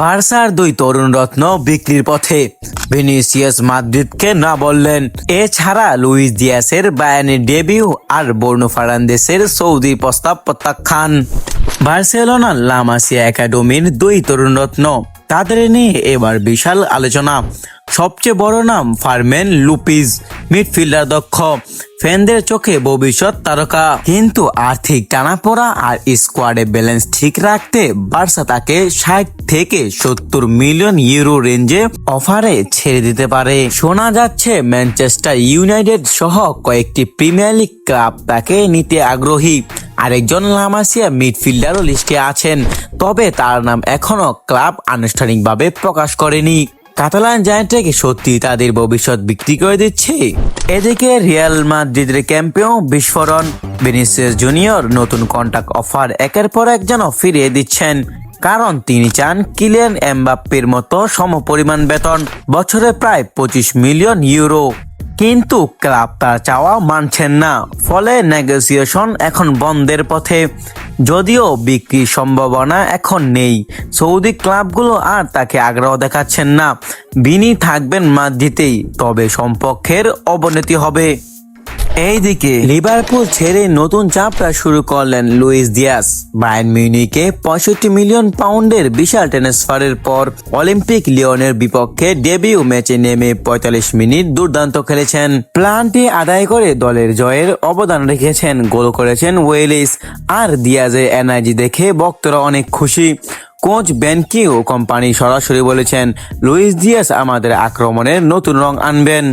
বার্সার দুই তরুণ রত্ন বিক্রির পথে। ভিনিসিয়াস মাদ্রিদকে না বললেন। এছাড়া লুইস দিয়াসের বায়ানি ডেবিউ আর বর্ণু ফার্নান্দেসের সৌদি প্রস্তাব প্রত্যাখ্যান। বার্সেলোনা লামাসিয়া একাডেমির দুই তরুণ রত্ন তাদের নিয়ে এবার বিশাল আলোচনা। সবচেয়ে বড় নাম ফারমেন লুপিজ, মিডফিল্ডার দক্ষ, ফ্যানদের চোখে ভবিষ্যৎ তারকা। কিন্তু আর্থিক টানাপোড়া আর স্কোয়াডে ব্যালেন্স ঠিক রাখতে বার্সা তাকে ষাট থেকে সত্তর মিলিয়ন ইউরো রেঞ্জে অফারে ছেড়ে দিতে পারে। শোনা যাচ্ছে ম্যানচেস্টার ইউনাইটেড সহ কয়েকটি প্রিমিয়ার লিগ ক্লাব তাকে নিতে আগ্রহী। আরেকজন লামাসিয়া মিডফিল্ডারও লিস্টে আছেন, তবে তার নাম এখনও ক্লাব আনুষ্ঠানিকভাবে প্রকাশ করেনি। কাতালান জায়ান্টকে সত্যি তাদের ভবিষ্যৎ বিক্রি করে দিচ্ছে। এদিকে রিয়াল মাদ্রিদের ক্যাম্পেও বিস্ফোরণ। বেনিসিয়াস জুনিয়র নতুন কন্ট্রাক্ট অফার একের পর এক যেন ফিরিয়ে দিচ্ছেন। কারণ তিনি চান কিলিয়ান এমবাপ্পের মতো সমপরিমাণ বেতন, বছরে প্রায় পঁচিশ মিলিয়ন ইউরো। কিন্তু ক্লাব তার চাওয়া মানছেন না। ফলে নেগোসিয়েশন এখন বন্ধের পথে। যদিও বিক্রির সম্ভাবনা এখন নেই। সৌদি ক্লাবগুলো আর তাকে আগ্রহ দেখাচ্ছেন না। বিনি থাকবেন মাদ্রিতেই তবে সম্পর্কের অবনতি হবে। এইদিকে লিভারপুল ছেড়ে নতুন যাত্রা শুরু করলেন লুইস দিয়াস। বায়ার্ন মিউনিকে পঁয়ষট্টি মিলিয়ন পাউন্ডের বিশাল ট্রান্সফারের পর অলিম্পিক লিওনের বিপক্ষে ডেবিউ ম্যাচে নেমে পঁয়তাল্লিশ মিনিট দুর্দান্ত খেলেছেন। প্লানটি আদায় করে দলের জয়ের অবদান রেখেছেন, গোল করেছেন ওয়েলিস আর দিয়াজের এনার্জি দেখে ভক্তরা অনেক খুশি। কোচ বেনকিও কোম্পানি সরাসরি বলেছেন, লুইস দিয়াস আমাদের আক্রমণের নতুন রং আনবেন।